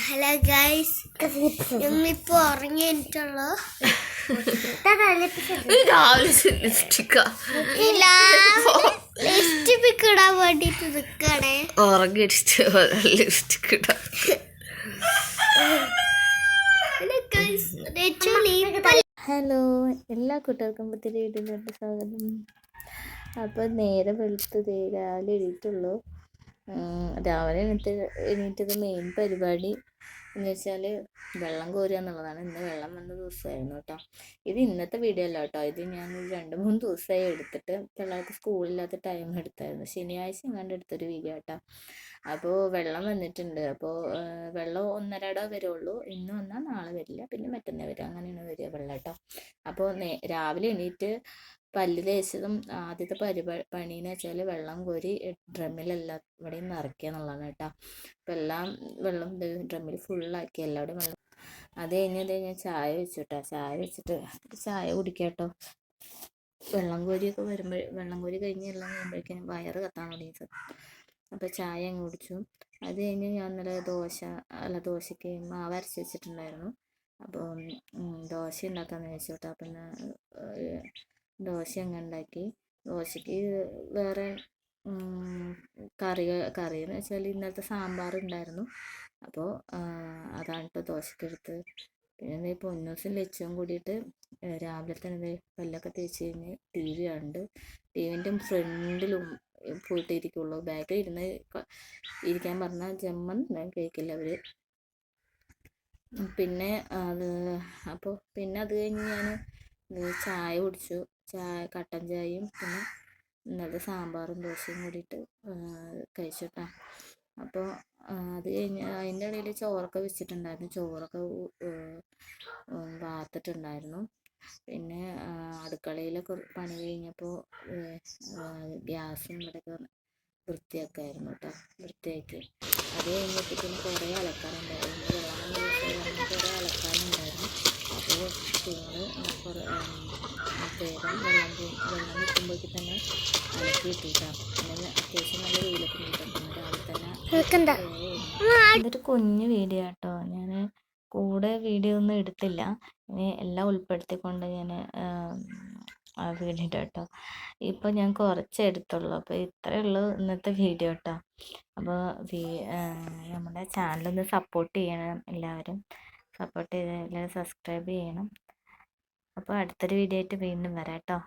Hello guys. ഞങ്ങളിപ്പോ ഉറങ്ങി lipstick ഇടാൻ വേണ്ടിട്ട് നിക്കണേ. ഉറങ്ങിയിട്ട് ലിപ്സ്റ്റിക് ഇടാം ഹലോ എല്ലാ കൂട്ടുകാർക്കും പുതിയ വീഡിയോയിലോട്ട് സ്വാഗതം. അപ്പോൾ നേരെ വെളുത്തത് രാവിലെ ഉം, രാവിലെ എണീറ്റ് എണീറ്റത് മെയിൻ പരിപാടി. എന്ന് വെച്ചാൽ വെള്ളം കോരുക എന്നുള്ളതാണ്. ഇന്ന് വെള്ളം വന്ന ദിവസമായിരുന്നു കേട്ടോ. ഇത് ഇന്നത്തെ വീഡിയോ അല്ല കേട്ടോ. ഇത് ഞാൻ രണ്ട് മൂന്ന് ദിവസമായി എടുത്തിട്ട് പിള്ളേർക്ക് സ്കൂളില്ലാത്ത ടൈം എടുത്തായിരുന്നു. ശനിയാഴ്ച എങ്ങാണ്ട് എടുത്തൊരു വീഡിയോ കേട്ടോ അപ്പോൾ വെള്ളം വന്നിട്ടുണ്ട്. അപ്പോൾ വെള്ളം ഒന്നരടോ വരുള്ളൂ. ഇന്ന് വന്നാൽ നാളെ വരില്ല. പിന്നെ മറ്റന്നേ വരും അങ്ങനെയാണ് വരിക വെള്ളം കേട്ടോ. അപ്പോൾ രാവിലെ എണീറ്റ് പല്ല് തേച്ചതും ആദ്യത്തെ പരിപാടി പണിയെന്ന് വെച്ചാൽ വെള്ളം കോരി ഡ്രമ്മിലെല്ലാം ഇവിടെയും നിറയ്ക്കുക എന്നുള്ളതാണ് കേട്ടോ. അപ്പം എല്ലാം വെള്ളം ഡ്രമ്മിൽ ഫുള്ളാക്കി എല്ലാവിടെയും വെള്ളം. അത് കഴിഞ്ഞത് ഞാൻ ചായ വെച്ചു കേട്ടോ ചായ വെച്ചിട്ട് ചായ കുടിക്കാട്ടോ. വെള്ളം കോരിയൊക്കെ വരുമ്പോൾ വെള്ളം കോരി കഴിഞ്ഞ് എല്ലാം കഴിയുമ്പോഴേക്കും വയറ് കത്താൻ തുടങ്ങിയത് അപ്പോൾ ചായ അങ്ങ് കുടിച്ചു. അത് കഴിഞ്ഞ് ഞാൻ ഇന്നലെ ദോശ അല്ല ദോശയ്ക്ക് മാവ് അരച്ച് വെച്ചിട്ടുണ്ടായിരുന്നു. അപ്പോൾ ദോശ ഉണ്ടാക്കാമെന്ന് വെച്ചു കേട്ടോ അപ്പം ദോശ അങ്ങ് ഉണ്ടാക്കി. ദോശയ്ക്ക് വേറെ കറി കറി എന്ന് വെച്ചാൽ ഇന്നലത്തെ സാമ്പാർ ഉണ്ടായിരുന്നു അപ്പോൾ അതാണ് കേട്ടോ ദോശക്കെടുത്ത്. പിന്നെ ദേ പൊന്നൂസും ലച്ചും കൂടിയിട്ട് രാവിലെ തന്നെ പല്ലൊക്കെ തേച്ച് കഴിഞ്ഞ് ടി വി കണ്ട്. ടി വിന്റെ ഫ്രണ്ടിലും പോയിട്ടിരിക്കുള്ളൂ ബാക്കിൽ ഇരുന്ന് ഇരിക്കാൻ പറഞ്ഞാൽ ജമ്മൻ കേൾക്കില്ല അവർ പിന്നെ അത് അപ്പോൾ പിന്നെ അത് കഴിഞ്ഞ് ഞാൻ ചായ കുടിച്ചു. ചായ കട്ടൻ ചായയും പിന്നെ നല്ല സാമ്പാറും ദോശയും കൂടിയിട്ട് കഴിച്ചിട്ടാ അപ്പോൾ അത് കഴിഞ്ഞ് അതിന്റെ ഇടയിൽ ചോറൊക്കെ വെച്ചിട്ടുണ്ടായിരുന്നു. ചോറൊക്കെ വാർത്തിട്ടുണ്ടായിരുന്നു. പിന്നെ അടുക്കളയിലൊക്കെ പണി കഴിഞ്ഞപ്പോൾ ഗ്യാസും ഇവിടെയൊക്കെ വൃത്തിയാക്കായിരുന്നു കേട്ടോ വൃത്തിയാക്കി. അത് പിന്നെ കുറേ അലക്കാറുണ്ടായിരുന്നു. വെള്ളം കഴിഞ്ഞാൽ കുറേ അലക്കാറുണ്ടായിരുന്നു അപ്പോൾ ചൂട് കുറേ വെള്ളം വെള്ളം നിൽക്കുമ്പോഴേക്ക് തന്നെ അലക്കി ഇട്ടിട്ടാണ് അല്ലെങ്കിൽ അത്യാവശ്യം ഇതൊരു കുഞ്ഞു വീഡിയോ കേട്ടോ. ഞാൻ കൂടെ വീഡിയോ ഒന്നും എടുത്തില്ല. ഇനി എല്ലാം ഉൾപ്പെടുത്തിക്കൊണ്ട് ഞാൻ വീഡിയോ കേട്ടോ. ഇപ്പോൾ ഞാൻ കുറച്ച് എടുത്തുള്ളൂ. അപ്പോൾ ഇത്രയേ ഉള്ളൂ ഇന്നത്തെ വീഡിയോ കേട്ടോ. അപ്പോൾ നമ്മുടെ ചാനലൊന്ന് സപ്പോർട്ട് ചെയ്യണം എല്ലാവരും. സപ്പോർട്ട് ചെയ്ത് എല്ലാവരും സബ്സ്ക്രൈബ് ചെയ്യണം. അപ്പോൾ അടുത്തൊരു വീഡിയോ ആയിട്ട് വീണ്ടും വരാം കേട്ടോ.